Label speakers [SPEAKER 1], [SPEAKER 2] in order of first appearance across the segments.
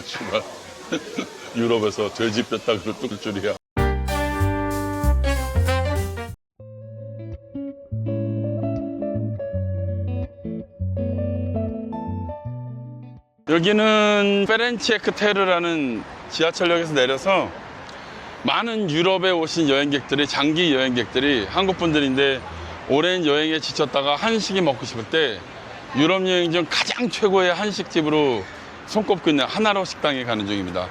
[SPEAKER 1] 씨발 유럽에서 돼지 뼈다귀로 뚫을 줄이야. 여기는 페렌치에크 테르라는 지하철역에서 내려서 많은 유럽에 오신 여행객들이 장기 여행객들이 한국 분들인데 오랜 여행에 지쳤다가 한식이 먹고 싶을 때 유럽 여행 중 가장 최고의 한식집으로 손꼽고 있는 하나로 식당에 가는 중입니다.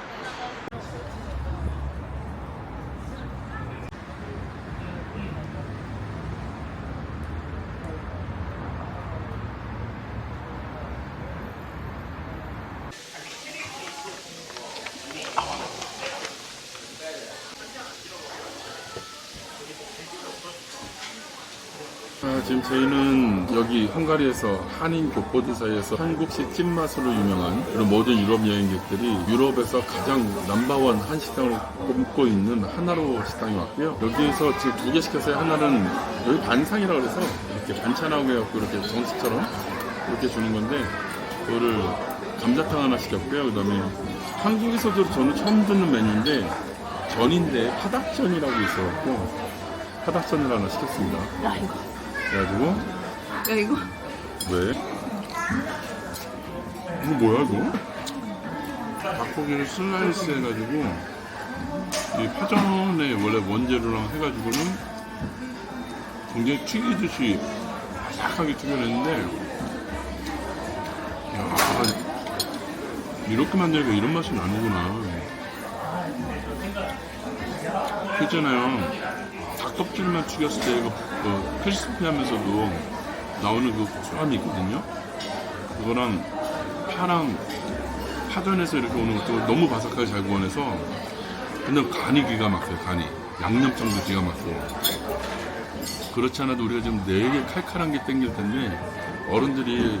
[SPEAKER 1] 아, 지금 저희는 여기 헝가리에서 한인 곳곳 사이에서 한국식 찐맛으로 유명한 그리고 모든 유럽 여행객들이 유럽에서 가장 넘버원 한식당으로 꼽고 있는 하나로 식당에 왔고요. 여기에서 지금 두 개 시켰어요. 하나는 여기 반상이라고 그래서 이렇게 반찬하고 해갖고 이렇게 정식처럼 이렇게 주는 건데 그거를 감자탕 하나 시켰고요. 그 다음에 한국에서도 저는 처음 듣는 메뉴인데 전인데 파닭전이라고 있어갖고 파닭전을 하나 시켰습니다. 그래가지고
[SPEAKER 2] 야 이거
[SPEAKER 1] 왜? 이거 뭐야 이거? 닭고기를 슬라이스 해가지고 이 파전에 원래 원재료랑 해가지고는 굉장히 튀기듯이 바삭하게 튀겨냈는데 야 이렇게 만드니까 이런 맛이 나는구나 그 있잖아요 닭 껍질만 튀겼을 때 이거 그 크리스피 하면서도 나오는 그 고소함이 있거든요. 그거랑 파랑 파전에서 이렇게 오는 것도 너무 바삭하게 잘 구워내서 근데 간이 기가 막혀요. 간이 양념장도 기가 막혀요. 그렇지 않아도 우리가 지금 되게 칼칼한 게 땡길 텐데 어른들이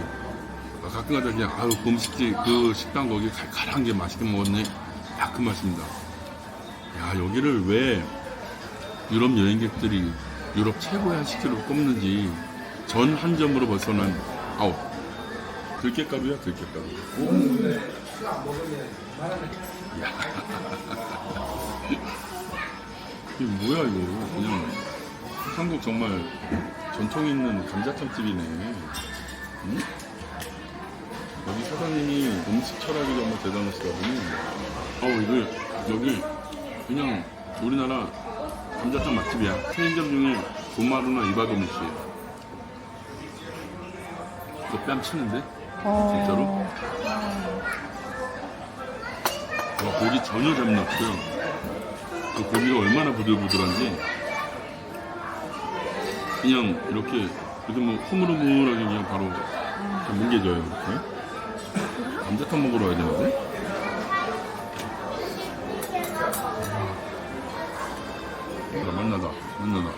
[SPEAKER 1] 가끔가다 그냥 아유 그 음식집 그 식당 거기 칼칼한 게 맛있게 먹었네 딱 그 맛입니다. 야 여기를 왜 유럽 여행객들이 유럽 최고의 한식집으로 꼽는지 전 한 점으로 벌써는 아우 들깨가루야 들깨가루 야. 이게 뭐야 이거 그냥 한국 정말 전통 있는 감자탕 집이네 응? 여기 사장님이 음식 철학이 정말 대단하시다 보니 어우 이거 여기 그냥 우리나라 감자탕 맛집이야. 체인점 중에 도마루나 이바도무시. 그거 뺨 치는데? 진짜로? 와, 고기 전혀 잡없고요 그 고기가 얼마나 부들부들한지. 그냥 이렇게, 이렇게 뭐 흐물흐물하게 그냥 바로 이렇게 뭉개져요, 이렇게. 감자탕 먹으러 와야 되는데? 야, 만나다, 만나다.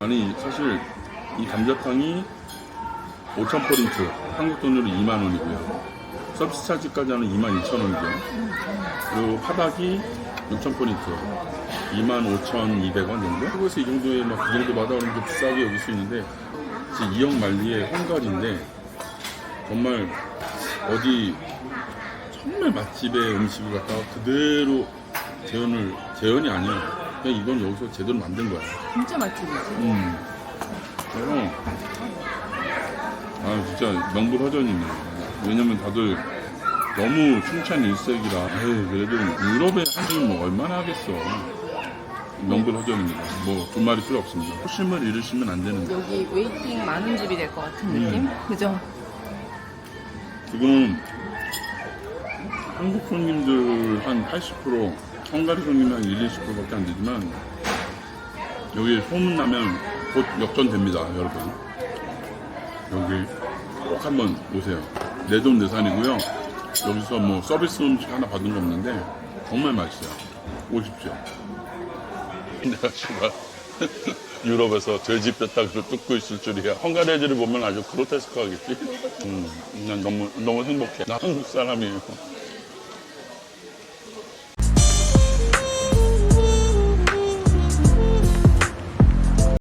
[SPEAKER 1] 아니, 사실 이 감자탕이 5,000포인트, 한국 돈으로 2만원이고요. 서비스 차지까지 하는 22,000원이죠. 그리고 파닭이 6,000포인트, 25,200원 정도? 한국에서 이 정도의 막, 이 정도 받아오는 게 비싸게 여길 수 있는데, 지금 2억 말리의 헝가리인데, 정말 어디 정말 맛집의 음식을 갖다가 그대로 재현을 재현이 아니야. 그냥 이건 여기서 제대로 만든 거야.
[SPEAKER 2] 진짜 맛집이지
[SPEAKER 1] 음. 그래서 아 진짜 명불허전이네. 왜냐면 다들 너무 칭찬 일색이라. 에이, 그래도 유럽의 한국은 뭐 얼마나 하겠어. 명불허전입니다. 뭐두 말이 필요 없습니다. 호심을 잃으시면 안 되는데.
[SPEAKER 2] 여기 웨이팅 많은 집이 될 것 같은 느낌? 그죠?
[SPEAKER 1] 지금 한국 손님들 한 80%, 헝가리 손님 한 1, 20%밖에 안 되지만 여기 소문나면 곧 역전됩니다, 여러분. 여기 꼭 한번 오세요. 내 돈 내산이고요. 여기서 뭐 서비스 음식 하나 받은 거 없는데 정말 맛있어요. 오십시오. 내가 씨발 유럽에서 돼지 뼈다귀로 뜯고 있을 줄이야. 헝가리 애들을 보면 아주 그로테스크하겠지. 음, 난 너무 너무 행복해. 나 한국 사람이에요.